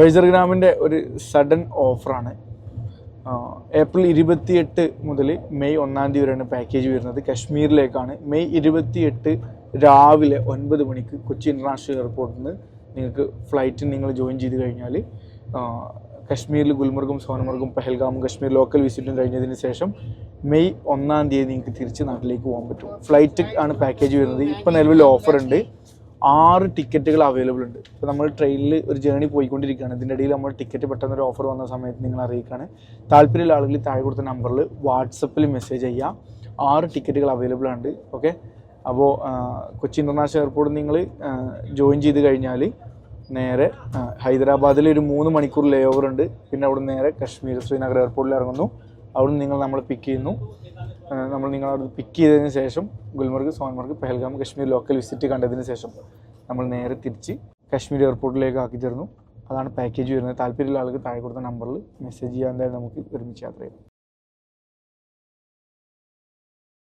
വൈസർഗ്രാമിന്റെ ഒരു സഡൻ ഓഫറാണ് ഏപ്രിൽ ഇരുപത്തിയെട്ട് മുതൽ മെയ് ഒന്നാം തീയതി വരെയാണ് പാക്കേജ് വരുന്നത്. കശ്മീരിലേക്കാണ്. മെയ് ഇരുപത്തിയെട്ട് രാവിലെ ഒൻപത് മണിക്ക് കൊച്ചി ഇന്റർനാഷണൽ എയർപോർട്ടിൽ നിന്ന് നിങ്ങൾക്ക് ഫ്ലൈറ്റിന് നിങ്ങൾ ജോയിൻ ചെയ്ത് കഴിഞ്ഞാൽ കശ്മീരിൽ ഗുൽമർഗും സോനമർഗും പഹൽഗാമും കശ്മീർ ലോക്കൽ വിസിറ്റും കഴിഞ്ഞതിന് ശേഷം മെയ് ഒന്നാം തീയതി നിങ്ങൾക്ക് തിരിച്ച് നാട്ടിലേക്ക് പോകാൻ പറ്റും. ഫ്ലൈറ്റ് ആണ് പാക്കേജ് വരുന്നത്. ഇപ്പം നിലവിൽ ഓഫർ ഉണ്ട്. ആറ് ടിക്കറ്റുകൾ അവൈലബിൾ ഉണ്ട്. ഇപ്പോൾ നമ്മൾ ട്രെയിനിൽ ഒരു ജേണി പോയിക്കൊണ്ടിരിക്കുകയാണ്. ഇതിന്റെ ഇടയിൽ നമ്മൾ ടിക്കറ്റ് പെട്ടെന്ന് ഒരു ഓഫർ വന്ന സമയത്ത് നിങ്ങൾ അറിയിക്കുകയാണ്. താല്പര്യമുള്ള ആളുകൾ താഴെ കൊടുത്ത നമ്പറിൽ വാട്സപ്പിൽ മെസ്സേജ് ചെയ്യുക. ആറ് ടിക്കറ്റുകൾ അവൈലബിൾ ആണ്. ഓക്കെ അപ്പോൾ കൊച്ചി ഇന്റർനാഷണൽ എയർപോർട്ടിൽ നിങ്ങൾ ജോയിൻ ചെയ്ത് കഴിഞ്ഞാൽ നേരെ ഹൈദരാബാദിൽ ഒരു മൂന്ന് മണിക്കൂർ ലേ ഓവർ ഉണ്ട്. പിന്നെ അവിടെ നേരെ കശ്മീർ ശ്രീനഗർ എയർപോർട്ടിൽ ഇറങ്ങുന്നു. അവിടെ നിന്ന് നിങ്ങൾ നമ്മൾ പിക്ക് ചെയ്യുന്നു. നമ്മൾ നിങ്ങൾ അവിടെ പിക്ക് ചെയ്തതിന് ശേഷം ഗുൽമർഗ് സോൻമർഗ് പെഹൽഗാം കശ്മീർ ലോക്കൽ വിസിറ്റ് കണ്ടതിന് ശേഷം നമ്മൾ നേരെ തിരിച്ച് കശ്മീർ എയർപോർട്ടിലേക്ക് ആക്കി തരുന്നു അതാണ് പാക്കേജ് വരുന്നത്. താല്പര്യമുള്ള ആൾക്ക് താഴെ കൊടുത്ത നമ്പറിൽ മെസ്സേജ് ചെയ്യാൻ എന്തായാലും നമുക്ക് ഒരുമിച്ച് യാത്ര ചെയ്യാം.